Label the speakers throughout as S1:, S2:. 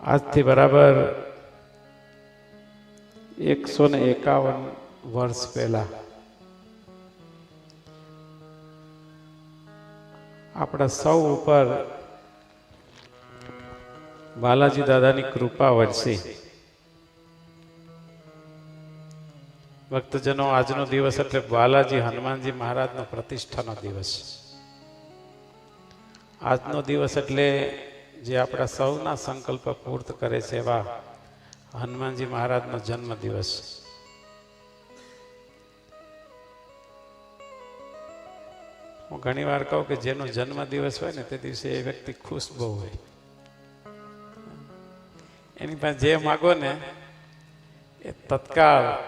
S1: આજથી બરાબર એકસો ને એકાવન વર્ષ પહેલા આપણા સૌ ઉપર બાલાજી દાદાની કૃપા વરસી. ભક્તજનો, આજનો દિવસ એટલે બાલાજી હનુમાનજી મહારાજનો પ્રતિષ્ઠાનો દિવસ. આજનો દિવસ એટલે જે આપણા સૌના સંકલ્પ પૂર્ત કરે છે એવા હનુમાનજી મહારાજનો જન્મ દિવસ હું ઘણી વાર કહું કે જેનો જન્મ દિવસ હોય ને તે દિવસે એ વ્યક્તિ ખુશ બહુ હોય. એની પાસે જે માગો ને, એ તત્કાળ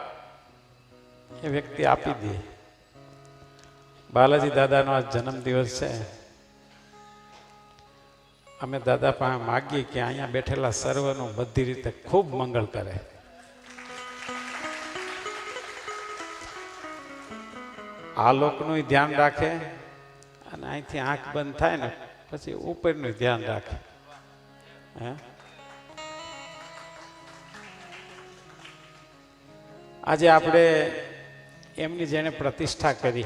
S1: એ વ્યક્તિ આપી દે. બાલાજી દાદાનો આ જન્મ દિવસ છે. અમે દાદા પાસે માગીએ કે અહીંયા બેઠેલા સર્વનું બધી રીતે ખૂબ મંગળ કરે. આ લોકનું ધ્યાન રાખે અને અહીંથી આંખ બંધ થાય ને પછી ઉપરનું ધ્યાન રાખે. હે? આજે આપણે એમની જેને પ્રતિષ્ઠા કરી.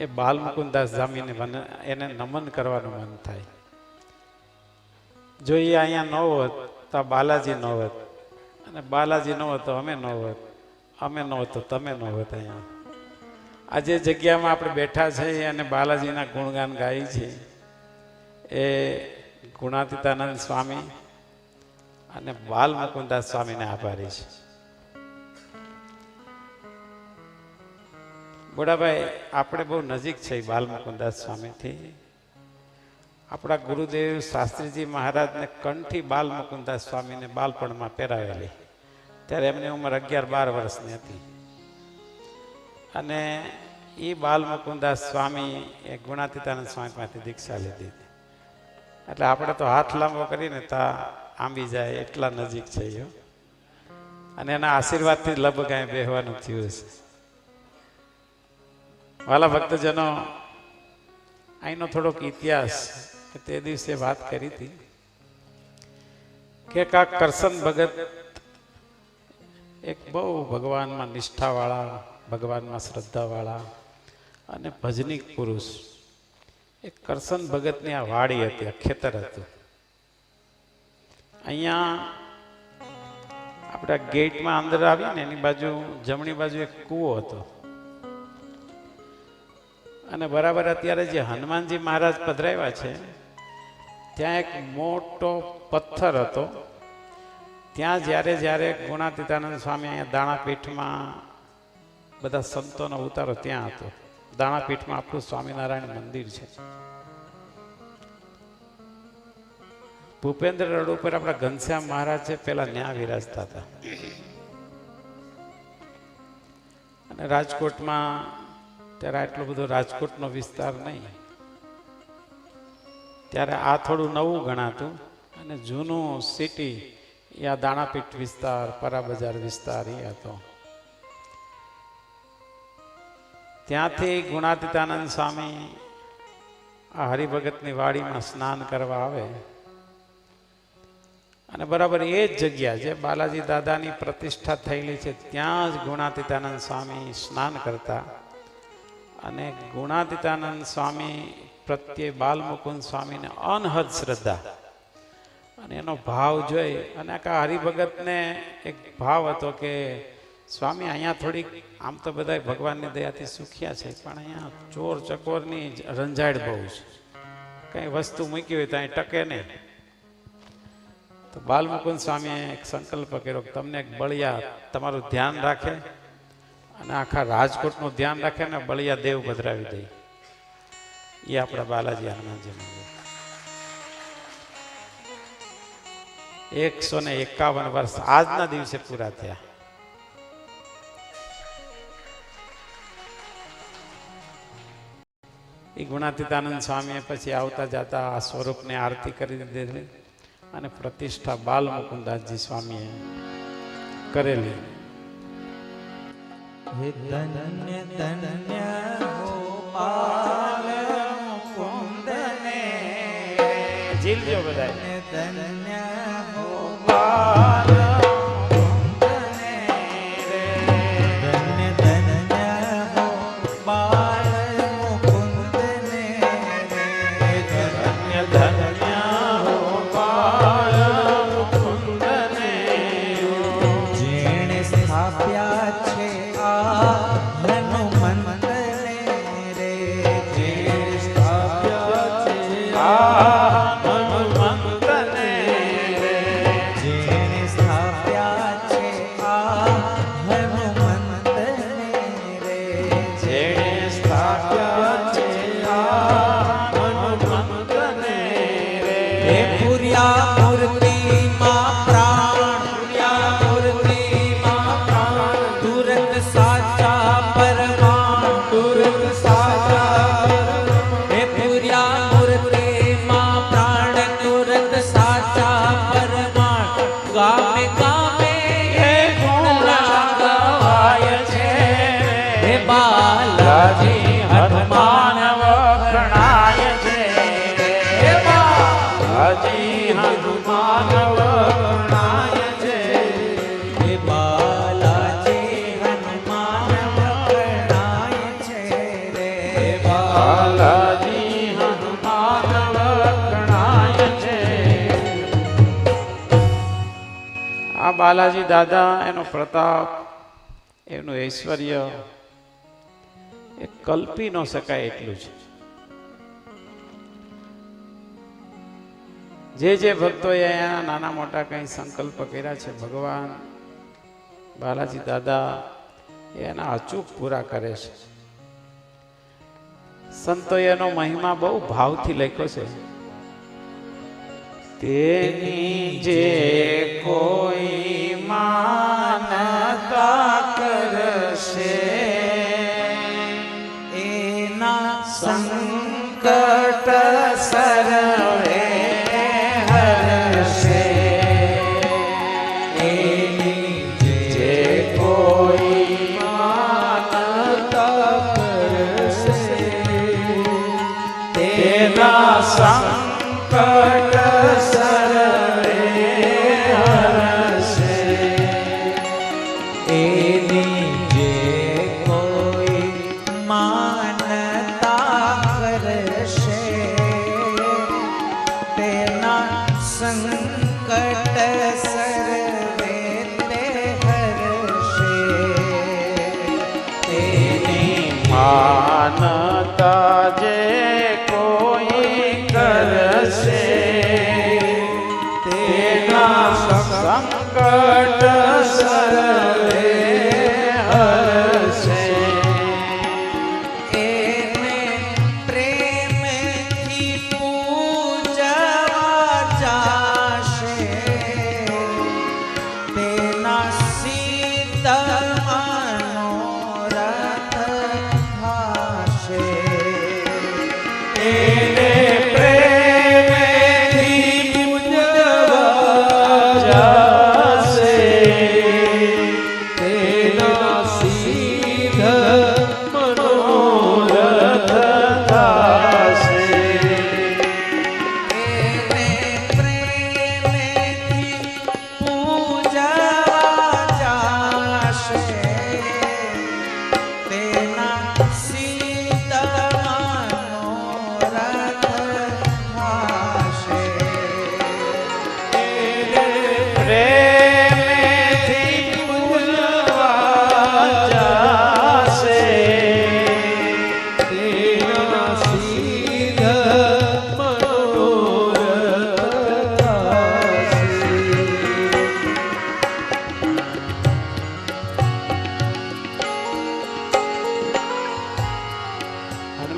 S1: એ બાલ મુકુદાસ જામીને મને એને નમન કરવાનું મન થાય. જો એ અહીંયા ન હોત તો આ બાલાજી ન હોત. અને બાલાજી ન હોત તો અમે ન હોત. અમે ન હોત તો તમે ન હોત અહીંયા. આજે જગ્યામાં આપણે બેઠા છે અને બાલાજીના ગુણગાન ગાઈ છે. એ ગુણાતીતાનંદ સ્વામી અને બાલ મુકુદાસ સ્વામીને આભારી છે. બોડાભાઈ, આપણે બહુ નજીક છે બાલ મુકુદાસ સ્વામીથી. આપણા ગુરુદેવ શાસ્ત્રીજી મહારાજને કંઠી બાલ મુકુદાસ સ્વામીને બાલપણમાં પહેરાવેલી. ત્યારે એમની ઉંમર અગિયાર બાર વર્ષની હતી. અને એ બાલ મુકુદાસ સ્વામી એ ગુણાતીતાનંદ સ્વામીમાંથી દીક્ષા લીધી હતી. એટલે આપણે તો હાથ લાંબો કરીને તા આંબી જાય એટલા નજીક છે અને એના આશીર્વાદથી લગભગ અહીં બેહવાનું થયું છે વાલા ભક્તજનો અહીંનો થોડોક ઇતિહાસ, તે દિવસે વાત કરી હતી કે કાક કરસન ભગત એક બહુ ભગવાનમાં નિષ્ઠાવાળા, ભગવાનમાં શ્રદ્ધાવાળા અને ભજનિક પુરુષ. એ કરસન ભગતની આ વાડી હતી, આ હતું. અહીંયા આપણા ગેટમાં અંદર આવીને એની બાજુ જમણી બાજુ એક કૂવો હતો. અને બરાબર અત્યારે જે હનુમાનજી મહારાજ પધરાવ્યા છે, ત્યાં એક મોટો પથ્થર હતો. ત્યાં જ્યારે જ્યારે ગુણાતીતાનંદ સ્વામી અહીંયા દાણાપીઠમાં બધા સંતોનો ઉતારો ત્યાં હતો. દાણાપીઠમાં આપણું સ્વામિનારાયણ મંદિર છે. ભૂપેન્દ્ર રોડ ઉપર આપણા ઘનશ્યામ મહારાજ છે, પેલા ન્યા વિરાજતા હતા. અને રાજકોટમાં ત્યારે આટલો બધો રાજકોટનો વિસ્તાર નહીં. ત્યારે આ થોડું નવું ગણાતું અને જૂનું સિટી એ આ દાણાપીઠ વિસ્તાર, પરાબજાર વિસ્તાર એ હતો. ત્યાંથી ગુણાતીતાનંદ સ્વામી આ હરિભગતની વાડીમાં સ્નાન કરવા આવે. અને બરાબર એ જ જગ્યા જે બાલાજી દાદાની પ્રતિષ્ઠા થયેલી છે, ત્યાં જ ગુણાતીતાનંદ સ્વામી સ્નાન કરતા. અને ગુણાતીતાનંદ સ્વામી પ્રત્યે બાલમુકુંદ સ્વામીને અનહદ શ્રદ્ધા. અને એનો ભાવ જોઈ અને આખા હરિભગતને એક ભાવ હતો કે સ્વામી અહીંયા થોડીક, આમ તો બધા ભગવાનની દયાથી સુખ્યા છે, પણ અહીંયા ચોર ચકોરની રંજાડ બહુ છે. કંઈ વસ્તુ મૂકી હોય તો અહીં ટકે નહીં. તો બાલમુકુંદ સ્વામીએ એક સંકલ્પ કર્યો તમને એક બળિયા તમારું ધ્યાન રાખે. અને આખા રાજકોટનું ધ્યાન રાખે ને બળિયા દેવ પધરાવી દે. એ આપણા બાલાજી હનુમાનજી એકસો ને એકાવન વર્ષ આજના દિવસે પૂરા થયા. એ ગુણાતીતાનંદ સ્વામીએ પછી આવતા જતા આ સ્વરૂપને આરતી કરી દીધેલી અને પ્રતિષ્ઠા બાલ મુકુદાસજી સ્વામીએ કરેલી.
S2: હે ધન્ય ધન્ય ગોપાલ મુકુંદને.
S1: જીલજો બધાય.
S2: ધન્ય जाएगा બાલાજી
S1: દાદા, એનો પ્રતાપ, એનું ઐશ્વર્ય, એ કલ્પી ન શકાય એટલું છે જે જે ભક્તોએ અહીંયા નાના મોટા કંઈ સંકલ્પ કર્યા છે, ભગવાન, બાલાજી દાદા એના અચૂક પૂરા કરે છે. સંતોએ એનો મહિમા બહુ ભાવથી લખ્યો છે. તેની જે કોઈ માનતા કરશે
S2: એના
S1: સંકટ સર્વે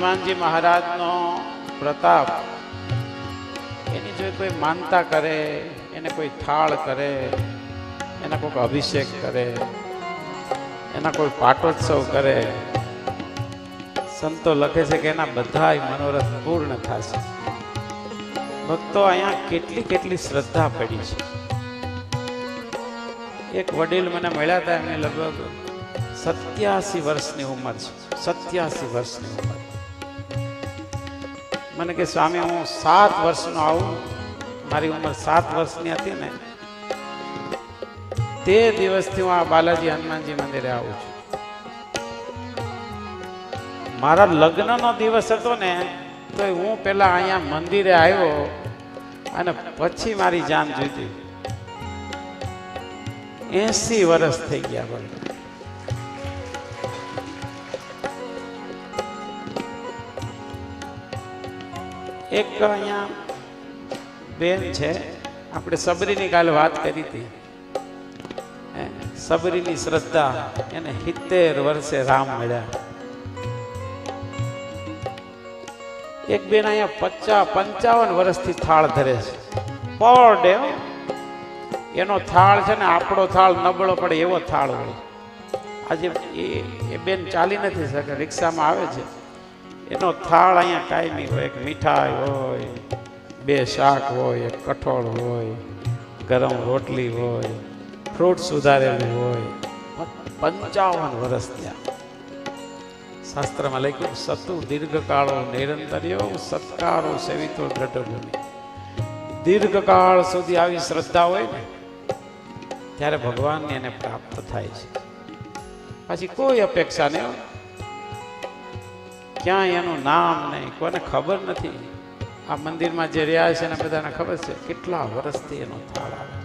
S1: હનુમાનજી મહારાજનો પ્રતાપ, એની જો કોઈ માનતા કરે, એને કોઈ થાળ કરે, એના કોઈક અભિષેક કરે, એના કોઈ પાટોત્સવ કરે, સંતો લખે છે કે એના બધા મનોરથ પૂર્ણ થશે. ભક્તો અહીંયા કેટલી કેટલી શ્રદ્ધા પડી છે. એક વડીલ મને મળ્યા હતા, એમને લગભગ સત્યાસી વર્ષની ઉંમર છે, સત્યાસી વર્ષની ઉંમર. મને કે, સ્વામી, હું સાત વર્ષનો આવું. મારી ઉંમર સાત વર્ષની હતી ને. તે દિવસથી હું આ બાલાજી હનુમાનજી મંદિરે આવું છું. મારા લગ્નનો દિવસ હતો ને, તો હું પેલા અહીંયા મંદિરે આવ્યો અને પછી મારી જાન જોઈતી એસી વર્ષ થઈ ગયા બોલો. એક અહીંયા બેન છે. આપણે સબરીની કાલે વાત કરી હતી. સબરીની શ્રદ્ધા એને સિત્તેર વર્ષે રામ મળ્યા. એક બેન અહીંયા પચાસ પંચાવન વર્ષથી થાળ ધરે છે. પર ડે એનો થાળ છે ને આપણો થાળ નબળો પડે એવો થાળ હોય. આજે એ બેન ચાલી નથી શકે રિક્ષામાં આવે છે. એનો થાળ અહીંયા કાયમી હોય, એક મીઠાઈ હોય, બે શાક હોય, એક કઠોળ હોય, ગરમ રોટલી હોય, ફ્રૂટ સુધારેલું હોય. પંચાવન વર્ષ થયા. શાસ્ત્રમાં લખ્યું, સતુ દીર્ઘકાળો નિરંતર્યો, સત્કારો સેવિતો દ્રઢભૂમિ દીર્ઘકાળ સુધી આવી શ્રદ્ધા હોય ને, ત્યારે ભગવાનને એને પ્રાપ્ત થાય છે. પછી કોઈ અપેક્ષા નહીં. ક્યાંય એનું નામ નહીં કોને ખબર નથી. આ મંદિરમાં જે રહ્યા છે એને બધાને ખબર છે કેટલા વર્ષથી એનો થાળ આવે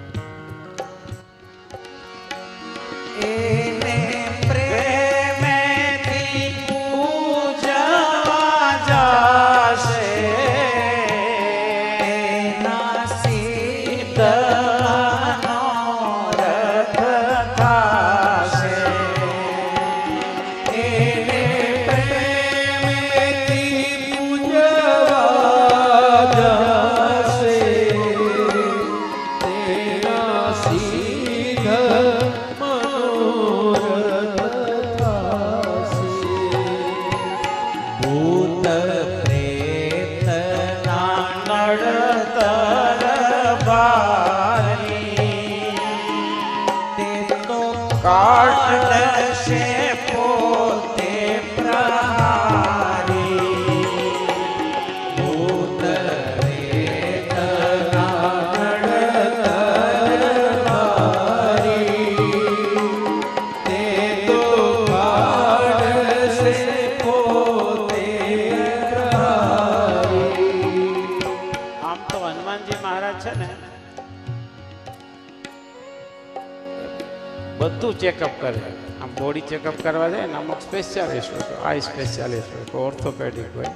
S1: બધું ચેકઅપ કરે. આમ બોડી ચેકઅપ કરવા જાય ને અમુક સ્પેશિયાલિસ્ટ હોય આઈ સ્પેશિયાલિસ્ટ હોય કોઈ ઓર્થોપેડિક હોય.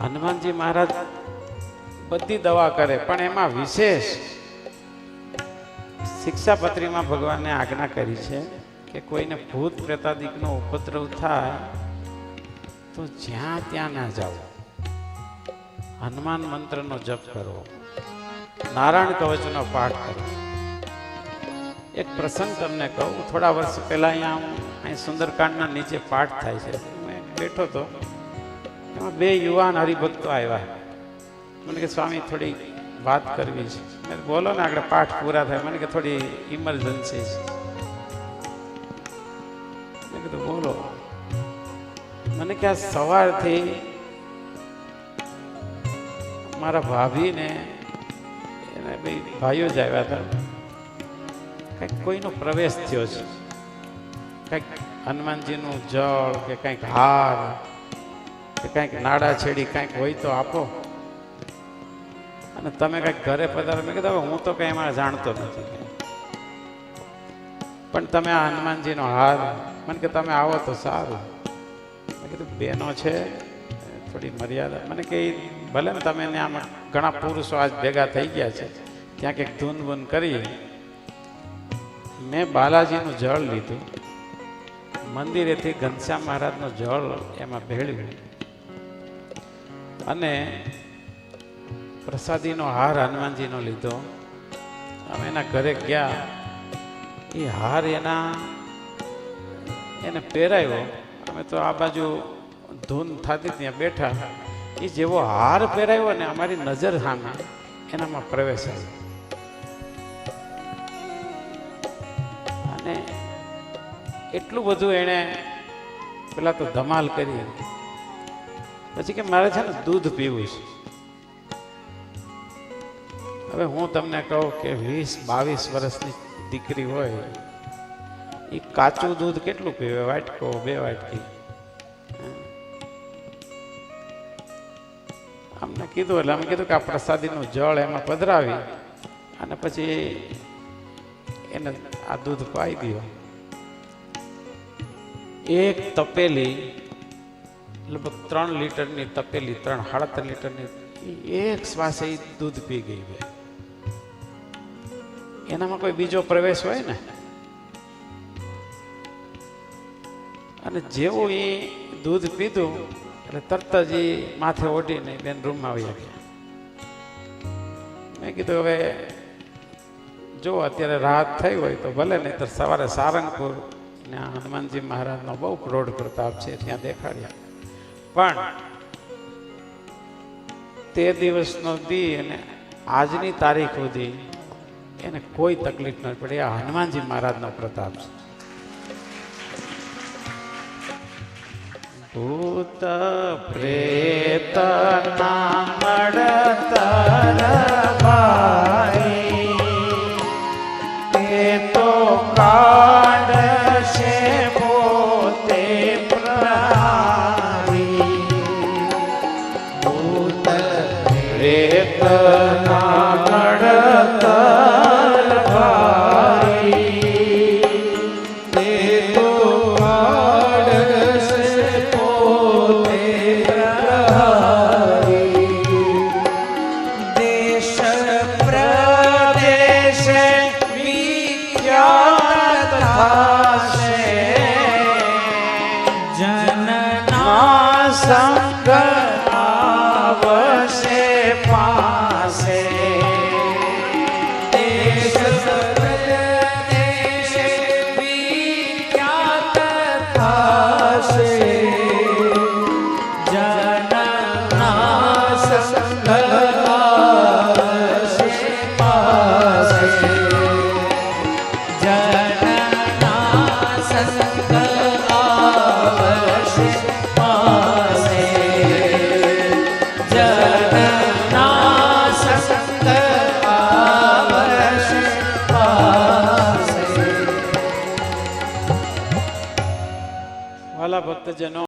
S1: હનુમાનજી મહારાજ બધી દવા કરે, પણ એમાં વિશેષ શિક્ષાપત્રીમાં ભગવાને આજ્ઞા કરી છે કે કોઈને ભૂત પ્રેતાદિકનો ઉપદ્રવ થાય, તો જ્યાં ત્યાં ના જાઓ. હનુમાન મંત્રનો જપ કરવો નારાયણ કવચનો પાઠ કરવો એક પ્રસંગ તમને કહું. થોડા વર્ષ પહેલા અહીંયા અહીં સુંદરકાંડના નીચે પાઠ થાય છે. હું બેઠો હતો. એમાં બે યુવાન હરિભક્તો આવ્યા. મને કે, સ્વામી, થોડી વાત કરવી છે. મેં બોલો ને, આગળ પાઠ પૂરા થાય. મને કે, થોડી ઇમરજન્સી છે. મેં કીધું, બોલો. મને કે, આ સવારથી મારા ભાભીને, એને બે ભાઈઓ જ આવ્યા હતા. કંઈક કોઈનો પ્રવેશ થયો છે. કંઈક હનુમાનજીનું જળ કે કંઈક હાર, કે કંઈક નાડા છેડી કંઈક હોય તો આપો. અને તમે કંઈક ઘરે પધારો. મેં કીધું હું તો કંઈ એમાં જાણતો નથી. પણ તમે આ હનુમાનજીનો હાર, મને કે તમે આવો તો સારું. મેં કીધું બેનો છે, થોડી મર્યાદા. મને કે ભલે ને તમે આમાં ઘણા પુરુષો આજ ભેગા થઈ ગયા છે. ત્યાં કંઈક ધૂન બૂન કરી મેં બાલાજીનું જળ લીધું. મંદિરેથી ઘનશ્યામ મહારાજનું જળ એમાં ભેળવ્યું. અને પ્રસાદીનો હાર હનુમાનજીનો લીધો. અમે એના ઘરે ગયા. એ હાર એના એને પહેરાયો. અમે તો આ બાજુ ધૂન થતી ત્યાં બેઠા. એ જેવો હાર પહેરાયો ને અમારી નજર સામે એનામાં પ્રવેશ આવ્યો. અને એટલું બધું એણે પેલા તો ધમાલ કરી પછી કે મારે છે ને દૂધ પીવું છે. હવે હું તમને કહું કે વીસ બાવીસ વર્ષની દીકરી હોય એ કાચું દૂધ કેટલું પીવે? વાટકો, બે વાટકી. અમને કીધું એટલે અમે કીધું કે આ પ્રસાદીનું જળ એમાં પધરાવી અને પછી એને આ દૂધ પાઈ દો એક તપેલી, લગભગ ત્રણ લીટરની તપેલી, ત્રણ સાડા લીટરની એક શ્વાસે દૂધ પી ગઈ બે એનામાં કોઈ બીજો પ્રવેશ હોય ને? અને જેવું એ દૂધ પીધું, એટલે તરત જ એ માથે ઓઢીને બેન રૂમમાં આવી ગયા. મેં કીધું, હવે જો અત્યારે રાહત થઈ હોય તો ભલે નહીં તો સવારે સારંગપુર ત્યાં હનુમાનજી મહારાજનો બહુ પ્રોઢ પ્રતાપ છે, ત્યાં દેખાડ્યા. પણ તે દિવસનો દી અને આજની તારીખ સુધી એને કોઈ તકલીફ ન પડી, આ હનુમાનજી મહારાજનો પ્રતાપ છે. ભૂત પ્રેત નામડતર ભાઈ. તો
S2: પાસે.
S1: વાલા ભક્તજનો